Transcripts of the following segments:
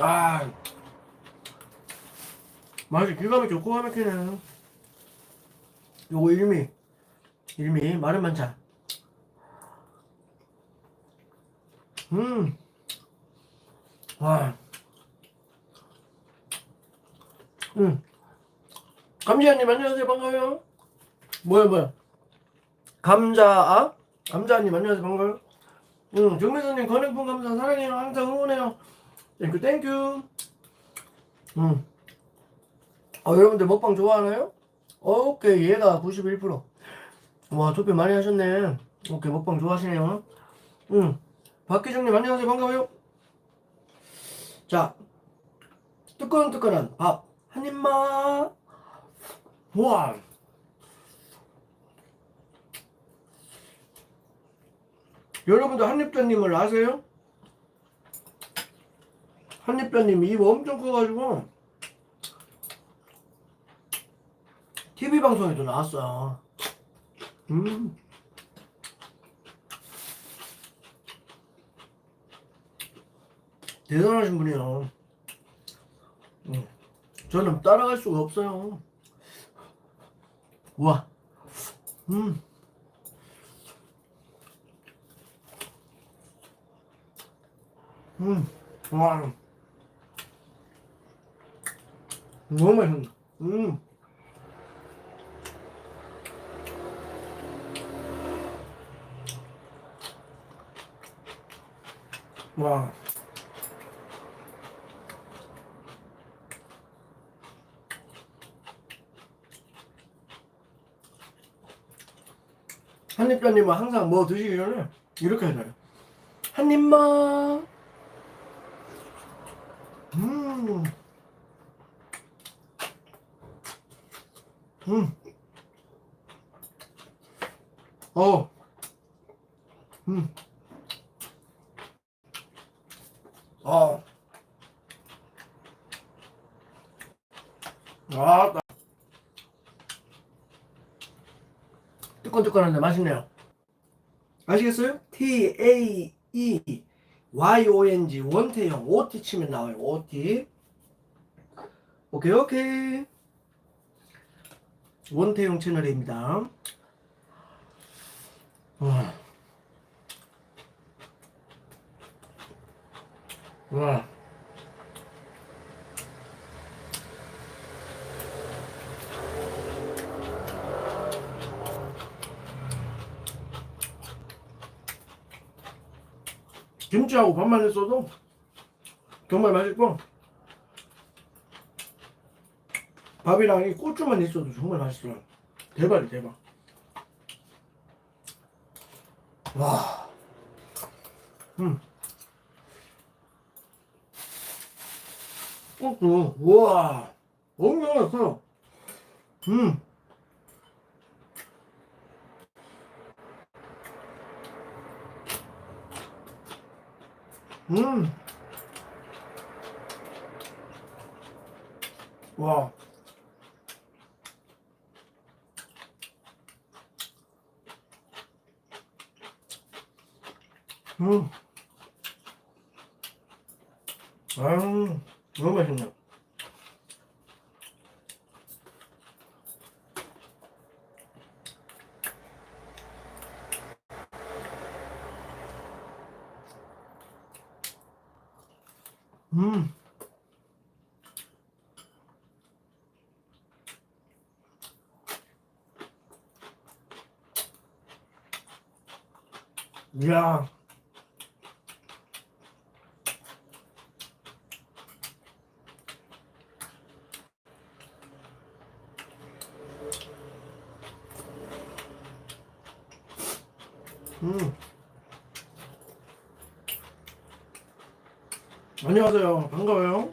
아 맛이 기가 막히고 코가 막히네 요거 일미 일미 마른 반찬 음. 와. 음. 감자님 안녕하세요 반가워요. 뭐야 뭐야. 감자 아? 감자님 안녕하세요 반가워요. 응 정매선님 건행품 감사 사랑해요 항상 응원해요. 땡큐 땡큐. 음. 어 여러분들 먹방 좋아하나요? 오케이 얘가 91%. 와 투표 많이 하셨네. 오케이 먹방 좋아하시네요. 응. 박기중님 안녕하세요 반가워요. 자 뜨끈뜨끈한 밥 한 입만. 와. 여러분들 한입전님을 아세요? 한입전님 입 엄청 커가지고 TV 방송에도 나왔어. 음. 대단하신 분이에요. 음. 저는 따라갈 수가 없어요. 와. 음. 음. 와. 너무 맛있다. 음. 와. 한입자님은 항상 뭐 드시기 전에 이렇게 하잖아요. 한 입만. 음. 음. 어. 음. 어. 아, 따- 뜨끈뜨끈한데 맛있네요. 아시겠어요? T A E Y O N G 원태형 OT 치면 나와요. OT. 오케이 오케이. 원태형 채널입니다. 와. 와. 김치하고 밥만 했어도 정말 맛있고 밥이랑 이 고추만 있어도 정말 맛있어요. 대박이 대박. 와. 음. 고추, 우와. 엄청 맛있어. 음. 음. 와. 음. 아유, 너무 맛있네. 음. 이야. 음. 안녕하세요. 반가워요.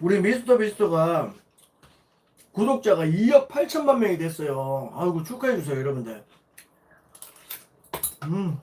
우리 미스터 비스터가 구독자가 2억 8천만 명이 됐어요. 아이고 축하해 주세요, 여러분들. 음.